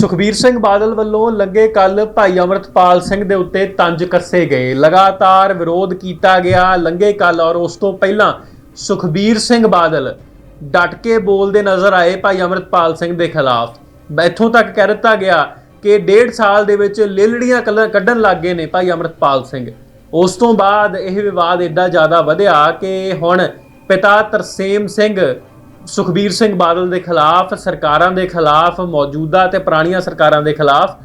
ਸੁਖਬੀਰ ਸਿੰਘ ਬਾਦਲ ਵੱਲੋਂ ਲੱਗੇ ਕੱਲ ਭਾਈ ਅਮਰਤਪਾਲ ਸਿੰਘ ਦੇ ਉੱਤੇ ਤੰਜ ਕੱਸੇ ਗਏ। ਲਗਾਤਾਰ ਵਿਰੋਧ ਕੀਤਾ ਗਿਆ, ਲੰਗੇ ਕੱਲ ਔਰ ਉਸ ਤੋਂ ਪਹਿਲਾਂ ਸੁਖਬੀਰ ਸਿੰਘ ਬਾਦਲ ਡਟ ਕੇ ਬੋਲਦੇ ਨਜ਼ਰ ਆਏ ਭਾਈ ਅਮਰਤਪਾਲ ਸਿੰਘ ਦੇ ਖਿਲਾਫ। ਇੱਥੋਂ ਤੱਕ ਕਹਿ ਦਿੱਤਾ ਗਿਆ ਕਿ ਡੇਢ ਸਾਲ ਦੇ ਵਿੱਚ ਲੇਲੜੀਆਂ ਕੱਲ- ਕੱਢਣ ਲੱਗ ਗਏ ਨੇ ਭਾਈ ਅਮਰਤਪਾਲ ਸਿੰਘ। ਉਸ ਤੋਂ ਬਾਅਦ ਇਹ ਵਿਵਾਦ ਐਡਾ ਜ਼ਿਆਦਾ ਵਧਿਆ ਕਿ ਹੁਣ ਪਿਤਾ ਤਰਸੇਮ ਸਿੰਘ ਸੁਖਬੀਰ ਸਿੰਘ ਬਾਦਲ ਦੇ ਖਿਲਾਫ, ਸਰਕਾਰਾਂ ਦੇ ਖਿਲਾਫ, ਮੌਜੂਦਾ ਤੇ ਪੁਰਾਣੀਆਂ ਸਰਕਾਰਾਂ ਦੇ ਖਿਲਾਫ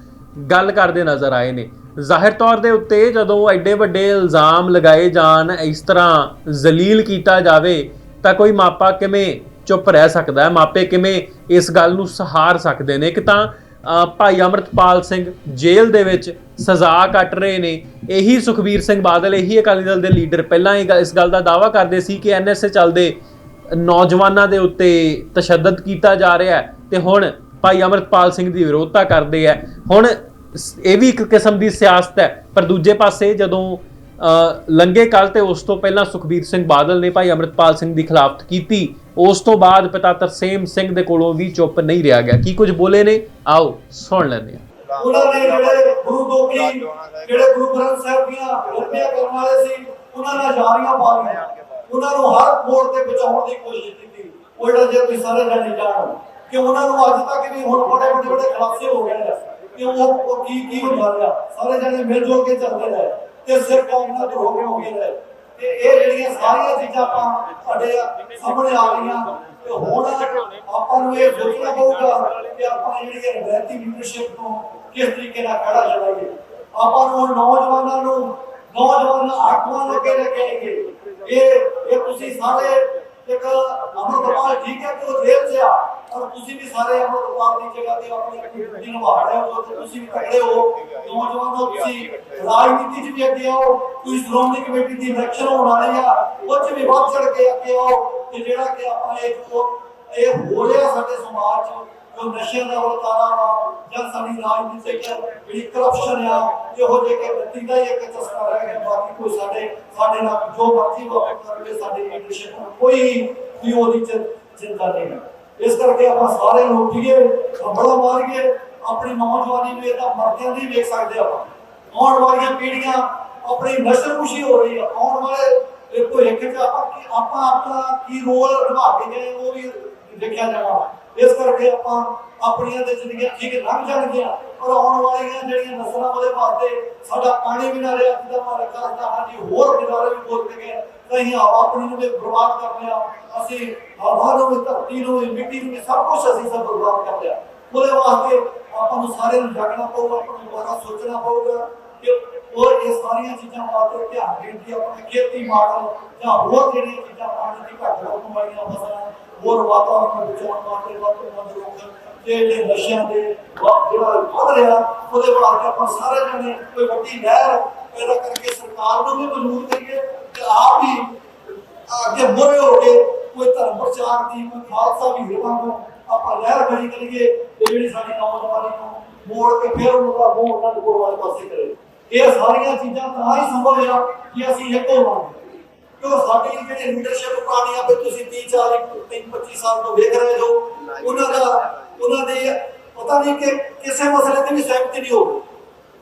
ਗੱਲ ਕਰਦੇ ਨਜ਼ਰ ਆਏ ਨੇ। ਜ਼ਾਹਿਰ ਤੌਰ ਦੇ ਉੱਤੇ ਜਦੋਂ ਐਡੇ ਵੱਡੇ ਇਲਜ਼ਾਮ ਲਗਾਏ ਜਾਣ, ਇਸ ਤਰ੍ਹਾਂ ਜ਼ਲੀਲ ਕੀਤਾ ਜਾਵੇ, ਤਾਂ ਕੋਈ ਮਾਪਾ ਕਿਵੇਂ ਚੁੱਪ ਰਹਿ ਸਕਦਾ ਹੈ? ਮਾਪੇ ਕਿਵੇਂ ਇਸ ਗੱਲ ਨੂੰ ਸਹਾਰ ਸਕਦੇ ਨੇ? ਕਿ ਤਾਂ ਭਾਈ ਅਮਰਤਪਾਲ ਸਿੰਘ ਜੇਲ੍ਹ ਦੇ ਵਿੱਚ ਸਜ਼ਾ ਕੱਟ ਰਹੇ ਨੇ। ਇਹੀ ਸੁਖਬੀਰ ਸਿੰਘ ਬਾਦਲ, ਇਹੀ ਅਕਾਲੀ ਦਲ ਦੇ ਲੀਡਰ ਪਹਿਲਾਂ ਇਹ ਗੱਲ- ਇਸ ਗੱਲ ਦਾ ਦਾਵਾ ਕਰਦੇ ਸੀ ਕਿ ਐਨਐਸਏ ਚੱਲਦੇ ਨੌਜਵਾਨਾਂ ਦੇ ਉੱਤੇ ਤਸ਼ੱਦਦ ਕੀਤਾ ਜਾ ਰਿਹਾ ਹੈ ਤੇ ਹੁਣ ਭਾਈ ਅਮਰਤਪਾਲ ਸਿੰਘ ਦੀ ਵਿਰੋਧਤਾ ਕਰਦੇ ਆ ਹੁਣ ਇਹ ਵੀ ਇੱਕ ਕਿਸਮ ਦੀ ਸਿਆਸਤ ਹੈ ਪਰ ਦੂਜੇ ਪਾਸੇ ਜਦੋਂ ਅ, ਲੰਗੇ ਕੱਲ ਤੇ ਉਸ ਤੋਂ ਪਹਿਲਾਂ ਸੁਖਬੀਰ ਸਿੰਘ ਬਾਦਲ ਨੇ ਭਾਈ ਅਮਰਤਪਾਲ ਸਿੰਘ ਦੀ ਖਿਲਾਫਤ ਕੀਤੀ ਉਸ ਤੋਂ ਬਾਅਦ ਪਿਤਾ ਤਰਸੇਮ ਸਿੰਘ ਦੇ ਕੋਲੋਂ ਵੀ ਚੁੱਪ ਨਹੀਂ ਰਿਹਾ ਗਿਆ। ਕੀ ਕੁਝ ਬੋਲੇ ਨੇ? ਆਓ ਸੁਣ ਲੈਂਦੇ ਹਾਂ। ਉਹਨਾਂ ਨੇ ਜਿਹੜੇ ਗੁਰੂ ਦੋਖੀ ਜਿਹੜੇ ਗੁਰੂ ਗ੍ਰੰਥ ਸਾਹਿਬ ਦੀਆਂ ਵਰਤੀਆਂ ਕਰਨ ਵਾਲੇ ਸੀ ਉਹਨਾਂ ਨਾਲ ਯਾਰੀਆਂ ਪਾ ਲਈਆਂ। ਉਹਨਾਂ ਨੂੰ ਹਰ ਮੋੜ ਤੇ ਬਚਾਉਣ ਦੀ ਕੋਸ਼ਿਸ਼ ਕੀਤੀ। ਉਹ ਜਿਹੜਾ ਜੇ ਤੁਸੀਂ ਸਾਰੇ ਜਾਣੇ ਜਾਣੋ ਕਿ ਉਹਨਾਂ ਨੂੰ ਅੱਜ ਤੱਕ ਵੀ ਹੁਣ ਬੜੇ ਵੱਡੇ ਵੱਡੇ ਖਲਾਸੇ ਹੋ ਗਏ ਨੇ ਕਿ ਉਹ ਕੀ ਕੀ ਹੁੰਦਾ ਰਿਹਾ। ਸਾਰੇ ਜਾਣੇ ਮਿਲ ਜੁਲ ਕੇ ਚੱਲਦੇ ਰਹੇ ਤੇ ਸਿਰ ਕੌਮ ਨਾਲ ਹੋ ਕੇ ਹੋ ਗਏ ਰਹੇ। ਤੇ ਇਹ ਜਿਹੜੀਆਂ ਸਾਰੀਆਂ ਚੀਜ਼ਾਂ ਆਪਾਂ ਸਾਡੇ ਸਾਹਮਣੇ ਆ ਗਈਆਂ ਤੇ ਹੁਣ ਆਪਾਂ ਨੂੰ ਇਹ ਸੋਚਣਾ ਪਊਗਾ ਕਿ ਆਪਾਂ ਜਿਹੜੀ ਰਵਾਇਤੀ ਲੀਡਰਸ਼ਿਪ ਨੂੰ ਕਿਸ ਤਰੀਕੇ ਨਾਲ ਖੜਾ ਚਲਾਈਏ। ਆਪਾਂ ਨੂੰ ਨੌਜਵਾਨਾਂ ਨੂੰ ਨੌਜਵਾਨ ਆਗੂਆਂ ਨੂੰ ਅੱਗੇ ਲੈ ਇਹ ਇਹ ਤੁਸੀਂ ਸਾਰੇ ਇੱਕ ਅਮਰਪਾਲ ਠੀਕ ਹੈ ਕਿ ਉਹ ਜੇਲ੍ਹ 'ਚ ਆ, ਪਰ ਤੁਸੀਂ ਵੀ ਸਾਰੇ ਅਮਰਪਾਲ ਦੀ ਜਗ੍ਹਾ ਤੇ ਆਪਣੀ ਡਿਊਟੀ ਨਿਭਾ ਰਹੇ ਹੋ ਤੁਸੀਂ ਵੀ ਤਕੜੇ ਹੋ। ਨੌਜਵਾਨੋ ਤੁਸੀਂ ਰਾਜਨੀਤੀ 'ਚ ਵੀ ਅੱਗੇ ਆਓ ਤੁਸੀਂ ਸ਼੍ਰੋਮਣੀ ਕਮੇਟੀ ਦੀ ਇਲੈਕਸ਼ਨ ਹੋਣ ਵਾਲੀ ਆ ਉਹ 'ਚ ਵੀ ਵੱਧ ਚੜ ਕੇ ਅੱਗੇ ਆਓ, ਤੇ ਜਿਹੜਾ ਕਿ ਆਪਾਂ ਇਹ ਜੋ ਇਹ ਹੋ ਰਿਹਾ ਸਾਡੇ ਸਮਾਜ 'ਚ ਜੋ ਨਸ਼ੇ ਦਾ ਵਰਤਾਰਾ ਵਾ, ਜਾਂ ਸਾਡੀ ਰਾਜਨੀਤਿਕ ਜਿਹੜੀ ਕਰਪਸ਼ਨ ਆ, ਇਹੋ ਜਿਹੇ ਕਿ ਬੱਤੀ ਦਾ ਇੱਕ ਚਸਕਾ ਰਹਿ ਗਿਆ ਬਾਕੀ ਕੋਈ ਸਾਡੇ ਸਾਡੇ ਨਾਲ ਜੋ ਮਰਜ਼ੀ ਵਾਪਰ ਕਰਦੇ ਸਾਡੀ ਲੀਡਰਸ਼ਿਪ ਨੂੰ ਕੋਈ ਵੀ ਉਹਦੀ ਚ- ਚਿੰਤਾ ਨਹੀਂ ਇਸ ਕਰਕੇ ਆਪਾਂ ਸਾਰੇ ਨੂੰ ਉੱਠੀਏ ਹੰਬੜਾ ਮਾਰੀਏ, ਆਪਣੀ ਨੌਜਵਾਨੀ ਨੂੰ ਇਹਦਾ ਮਰਦਿਆਂ ਦੀ ਵੇਖ ਸਕਦੇ ਆਪਾਂ। ਆਉਣ ਵਾਲੀਆਂ ਪੀੜ੍ਹੀਆਂ ਆਪਣੀ ਨਸਲ ਖੁਸ਼ੀ ਹੋ ਰਹੀ ਆ। ਆਉਣ ਵਾਲੇ ਇਹ ਭਵਿੱਖ ਚ ਆਪਾਂ ਆਪਾਂ ਆਪਣਾ ਕੀ ਰੋਲ ਨਿਭਾ ਕੇ ਗਏ, ਉਹ ਵੀ ਦੇਖਿਆ ਜਾਣਾ ਇਸ ਕਰਕੇ ਆਪਾਂ ਆਪਣੀਆਂ ਤੇ ਜ਼ਿੰਦਗੀਆਂ ਠੀਕ ਲੰਘ ਜਾਣਗੀਆਂ। ਪਰ ਆਉਣ ਵਾਲੀਆਂ ਜਿਹੜੀਆਂ ਨਸਲਾਂ ਉਹਦੇ ਵਾਸਤੇ ਸਾਡਾ ਪਾਣੀ ਵੀ ਨਾ ਰਿਹਾ ਜਿਹਦਾ ਮਾਰਾ ਕਰਦਾ ਹਾਂਜੀ, ਹੋਰ ਕਿਨਾਰੇ ਵੀ ਬੋਲ ਕੇ ਗਏ ਕਹੀਂ ਆਪਣੀ ਨੂੰ ਵੀ ਬਰਬਾਦ ਕਰ ਲਿਆ ਅਸੀਂ ਹਵਾ ਨੂੰ ਵੀ, ਧਰਤੀ ਨੂੰ ਵੀ, ਮਿੱਟੀ ਨੂੰ ਵੀ ਸਭ ਕੁਝ ਅਸੀਂ ਸਭ ਬਰਬਾਦ ਕਰ ਲਿਆ ਉਹਦੇ ਵਾਸਤੇ ਆਪਾਂ ਨੂੰ ਸਾਰਿਆਂ ਨੂੰ ਜਾਗਣਾ ਪਊਗਾ, ਆਪਾਂ ਨੂੰ ਦੁਬਾਰਾ ਸੋਚਣਾ ਪਊਗਾ ਕਿ ਉਹ ਇਹ ਸਾਰੀਆਂ ਚੀਜ਼ਾਂ ਵਾਸਤੇ ਧਿਆਨ ਦੇਣ ਦੀ ਆਪਣੇ ਖੇਤੀ ਮਾਡਲ ਜਾਂ ਹੋਰ ਜਿਹੜੀਆਂ ਚੀਜ਼ਾਂ ਪਾਣੀ ਦੀ ਘੱਟ ਵਰਤੋਂ ਵਾਲੀਆਂ ਫਸਲਾਂ, ਹੋਰ ਵਾਤਾਵਰਨ ਨੂੰ ਬਚਾਉਣ ਵਾਸਤੇ ਵੱਧ ਤੋਂ ਵੱਧ ਲੋਕ ਜਿਹੜੇ ਨਸ਼ਿਆਂ ਦੇ ਜਿਹੜਾ ਵਧ ਰਿਹਾ, ਉਹਦੇ ਵਾਸਤੇ ਆਪਾਂ ਸਾਰੇ ਜਣੇ ਕੋਈ ਵੱਡੀ ਲਹਿਰ ਪੈਦਾ ਕਰਕੇ ਸਰਕਾਰ ਨੂੰ ਵੀ ਮਜਬੂਰ ਕਰੀਏ ਤੇ ਆਪ ਵੀ ਅੱਗੇ ਮੋਰੇ ਹੋ ਕੇ ਕੋਈ ਧਰਮ ਪ੍ਰਚਾਰ ਦੀ, ਕੋਈ ਖਾਲਸਾ ਵੀ ਹੋਵਾਂਗੇ ਆਪਾਂ ਲਹਿਰ ਖੜੀ ਕਰੀਏ ਤੇ ਜਿਹੜੀ ਸਾਡੀ ਨੌਜਵਾਨੀ ਨੂੰ ਮੋੜ ਕੇ ਫਿਰ ਉਹਨਾਂ ਦਾ ਮੂੰਹ ਉਹਨਾਂ ਦੇ ਕੋਲ ਵਾਲੇ ਪਾਸੇ ਕਰੇ। ਇਹ ਸਾਰੀਆਂ ਚੀਜ਼ਾਂ ਤਾਂ ਹੀ ਸੰਭਵ ਆ ਕਿ ਅਸੀਂ ਇੱਕ ਹੋਵਾਂਗੇ ਕਿਉਂ? ਸਾਡੀ ਜਿਹੜੀ ਲੀਡਰਸ਼ਿਪ ਪੁਰਾਣੀ ਆ, ਵੀ ਤੁਸੀਂ 30 40 25 ਸਾਲ ਤੋਂ ਵੇਖ ਰਹੇ ਹੋ, ਉਹਨਾਂ ਦਾ ਉਹਨਾਂ ਦੇ ਪਤਾ ਨਹੀਂ ਕਿ ਕਿਸੇ ਮਸਲੇ ਤੇ ਵੀ ਸਹਿਮਤੀ ਨਹੀਂ ਹੋਊਗੀ।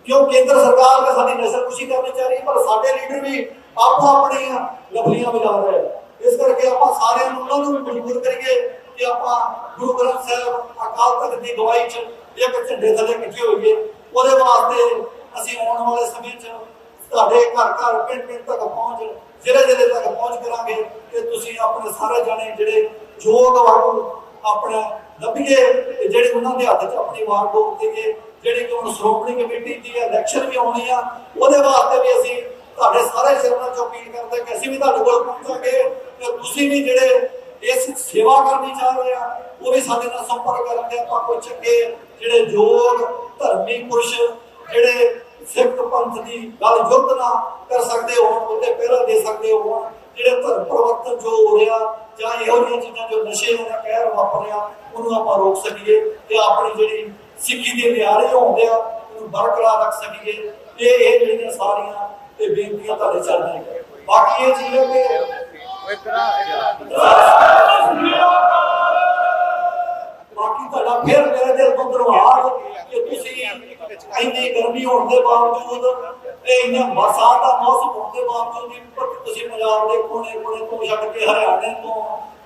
ਕਿਉਂ? ਕੇਂਦਰ ਸਰਕਾਰ ਨੇ ਸਾਡੀ ਨਸਲ ਖੁਸ਼ੀ ਕਰਨੀ ਚਾਹ ਰਹੀ ਪਰ ਸਾਡੇ ਲੀਡਰ ਵੀ ਆਪੋ ਆਪਣੀਆਂ ਲਫਲੀਆਂ ਵਜਾ ਰਹੇ ਇਸ ਕਰਕੇ ਆਪਾਂ ਸਾਰਿਆਂ ਨੂੰ ਉਹਨਾਂ ਨੂੰ ਵੀ ਮਜਬੂਰ ਕਰੀਏ ਕਿ ਆਪਾਂ ਗੁਰੂ ਗ੍ਰੰਥ ਸਾਹਿਬ, ਅਕਾਲ ਤਖਤ ਦੀ ਗਵਾਹੀ 'ਚ ਇੱਕ ਝੰਡੇ ਥੱਲੇ ਇਕੱਠੇ ਹੋਈਏ। ਉਹਦੇ ਵਾਸਤੇ ਅਸੀਂ ਆਉਣ ਵਾਲੇ ਸਮੇਂ 'ਚ ਤੁਹਾਡੇ ਘਰ ਘਰ ਪਿੰਡ ਪਿੰਡ ਤੱਕ ਪਹੁੰਚ, ਜ਼ਿਲ੍ਹੇ ਜ਼ਿਲ੍ਹੇ ਤੱਕ ਪਹੁੰਚ ਕਰਾਂਗੇ ਤੇ ਤੁਸੀਂ ਆਪਣੇ ਸਾਰੇ ਜਾਣੇ ਜਿਹੜੇ ਯੋਗ ਵਾਂਗੂ ਆਪਣਾ ਲੱਭੀਏ ਤੇ ਜਿਹੜੇ ਉਹਨਾਂ ਦੇ ਹੱਥ 'ਚ ਆਪਣੀ ਵਾਰ ਡੋਲ ਦੇਈਏ, ਜਿਹੜੀ ਕਿ ਹੁਣ ਸ਼੍ਰੋਮਣੀ ਕਮੇਟੀ ਦੀ ਇਲੈਕਸ਼ਨ ਵੀ ਆਉਣੀ ਆ, ਉਹਦੇ ਵਾਸਤੇ ਵੀ ਅਸੀਂ ਤੁਹਾਡੇ ਸਾਰੇ ਸ਼ਰਮਾਂ ਚ ਅਪੀਲ ਕਰਦੇ ਕਿ ਅਸੀਂ ਵੀ ਤੁਹਾਡੇ ਕੋਲ ਪਹੁੰਚਾਂਗੇ ਤੇ ਤੁਸੀਂ ਵੀ ਜਿਹੜੇ ਇਸ ਸੇਵਾ ਕਰਨੀ ਚਾਹ ਰਹੇ ਆ, ਉਹ ਵੀ ਸਾਡੇ ਨਾਲ ਸੰਪਰਕ ਕਰਨਗੇ ਆਪਾਂ ਕੋਈ ਚੰਗੇ ਜਿਹੜੇ ਯੋਗ, ਧਰਮੀ ਪੁਰਸ਼ ਜਿਹੜੇ ਸਿੱਖ ਪੰਥ ਦੀ ਗੱਲ ਯੁੱਧ ਨਾ ਕਰ ਸਕਦੇ ਹੋਣ ਉਹਦੇ ਪਹਿਰਾ ਦੇ ਸਕਦੇ ਹੋਣ, ਜਿਹੜੇ ਧਰਮ ਪਰਿਵਰਤਨ ਜੋ ਹੋ ਰਿਹਾ, ਜਾਂ ਇਹੋ ਜਿਹੀਆਂ ਚੀਜ਼ਾਂ ਜੋ ਨਸ਼ੇ ਦਾ ਕਹਿਰ ਵਾਪਰਿਆ, ਉਹਨੂੰ ਆਪਾਂ ਰੋਕ ਸਕੀਏ ਤੇ ਆਪਣੀ ਜਿਹੜੀ ਸਿੱਖੀ ਦੇ ਨਿਆਰੇ ਹੁੰਦੇ ਆ, ਉਹਨੂੰ ਬਰਕਰਾਰ ਰੱਖ ਸਕੀਏ। ਇਹ ਇਹ ਜਿਹੜੀਆਂ ਸਾਰੀਆਂ ਤੇ ਬੇਨਤੀਆਂ ਤੁਹਾਡੇ ਚੱਲਦੀਆਂ ਬਾਕੀ ਇਹ ਚੀਜ਼ ਹੈ ਕਿ ਬਾਕੀ ਤੁਹਾਡਾ ਫਿਰ ਮੇਰੇ ਦਿਲ ਤੋਂ ਧੰਨਵਾਦ ਇੰਨੀ ਗਰਮੀ ਹੋਣ ਦੇ ਬਾਵਜੂਦ, ਇਹ ਇੰਨਾ ਬਰਸਾਤ ਦਾ ਮੌਸਮ ਹੋਣ ਦੇ ਬਾਵਜੂਦ ਵੀ ਤੁਸੀਂ ਪੰਜਾਬ ਦੇ ਕੋਨੇ ਕੋਨੇ ਤੋਂ ਛੱਡ ਕੇ ਹਰਿਆਣੇ ਤੋਂ,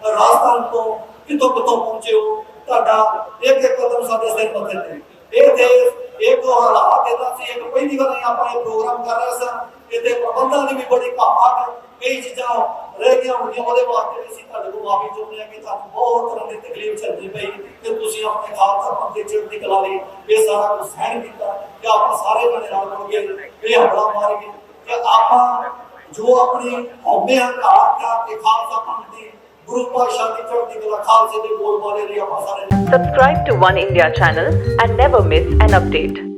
ਰਾਜਸਥਾਨ ਤੋਂ ਕਿਤੋਂ ਕਿਤੋਂ ਪਹੁੰਚੇ ਹੋ? ਤੁਹਾਡਾ ਇੱਕ ਇੱਕ ਕਦਮ ਸਾਡੇ ਸਿਰ ਮੱਥੇ ਤੇ। ਇਹ ਦੇਸ਼ ਇੱਕ ਹਾਲਾਤ ਇਹਦਾ ਸੀ ਇੱਕ ਪਹਿਲੀ ਵਾਰ ਆਪਾਂ ਇਹ ਪ੍ਰੋਗਰਾਮ ਕਰ ਰਹੇ ਸਾਂ। ਇਹਦੇ ਪ੍ਰਬੰਧਾਂ ਦੀ ਵੀ ਬੜੀ ਘਾਟ ਕਈ ਚੀਜ਼ਾਂ ਰਹਿ ਗਈਆਂ ਹੋਣਗੀਆਂ ਉਹਦੇ ਵਾਸਤੇ ਵੀ ਅਸੀਂ ਤੁਹਾਡੇ ਕੋਲ ਮਾਫੀ ਚਾਹੁੰਦੇ ਹਾਂ ਕਿ ਤੁਹਾਨੂੰ ਬਹੁਤ ਤਰ੍ਹਾਂ ਦੀ ਤਕਲੀਫ ਚੱਲਦੀ ਪਈ ਕਿ ਤੁਸੀਂ ਆਪਣੇ ਖਾਲਸਾ ਪੰਥ ਦੀ ਚੜ੍ਹਦੀ ਕਲਾ ਲਈ ਇਹ ਸਾਰਾ ਕੁਝ ਸਹਿਣ ਕੀਤਾ ਕਿ ਆਪਾਂ ਸਾਰੇ ਜਣੇ ਨਾਲ ਮਿਲ ਕੇ ਇਹ ਹਮਲਾ ਮਾਰ ਕੇ ਕਿ ਆਪਾਂ ਜੋ ਆਪਣੀ ਹਉਮੈ ਹੰਕਾਰ ਕਾ ਕੇ ਖਾਲਸਾ ਪੰਥ ਦੀ ਗੁਰੂ ਪਾਤਸ਼ਾਹ ਦੀ ਚੜ੍ਹਦੀ ਕਲਾ ਖਾਲਸੇ ਦੇ ਬੋਲ ਬਾਰੇ ਲਈ ਆਪਾਂ ਸਾਰੇ Subscribe to One India channel and never miss an update.